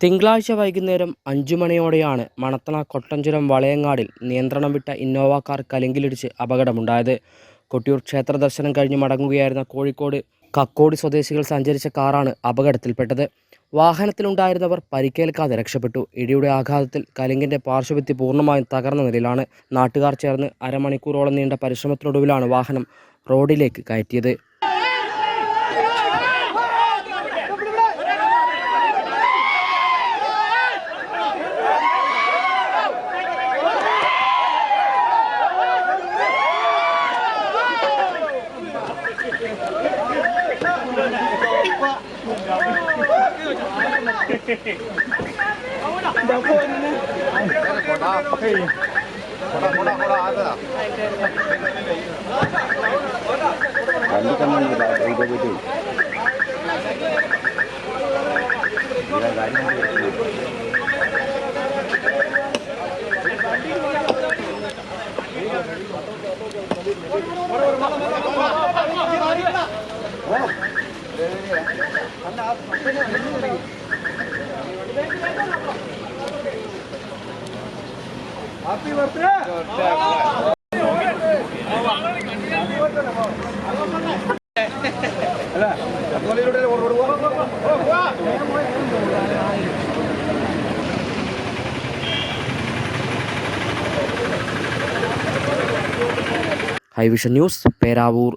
തിങ്കളാഴ്ച വൈകുന്നേരം അഞ്ചു മണിയോടെയാണ് മണത്തണ കൊട്ടഞ്ചുരം വളയങ്ങാടിൽ നിയന്ത്രണം വിട്ട ഇന്നോവ കാർ കലങ്കിലിടിച്ച് അപകടമുണ്ടായത്. കൊട്ടിയൂർ ക്ഷേത്ര ദർശനം കഴിഞ്ഞ് മടങ്ങുകയായിരുന്ന കോഴിക്കോട് കക്കോടി സ്വദേശികൾ സഞ്ചരിച്ച കാറാണ് അപകടത്തിൽപ്പെട്ടത്. വാഹനത്തിലുണ്ടായിരുന്നവർ പരിക്കേൽക്കാതെ രക്ഷപ്പെട്ടു. ഇടിയുടെ ആഘാതത്തിൽ കലിങ്കിന്റെ പാർശ്വഭിത്തി പൂർണമായും തകർന്ന നിലയിലാണ് നാട്ടുകാർ ചേർന്ന് അരമണിക്കൂറോളം നീണ്ട പരിശ്രമത്തിനൊടുവിലാണ് വാഹനം റോഡിലേക്ക് കയറ്റിയത്. Đào khôn Còn đó, có khi Còn đó, còn đó, còn đó, ăn rồi à? Cảm ơn các bạn đã theo dõi video. Hãy subscribe cho kênh Ghiền Mì Gõ Để không bỏ lỡ những video hấp dẫn Thank you. ഇത് പോയിട്ട് Hi Vision news Peravoor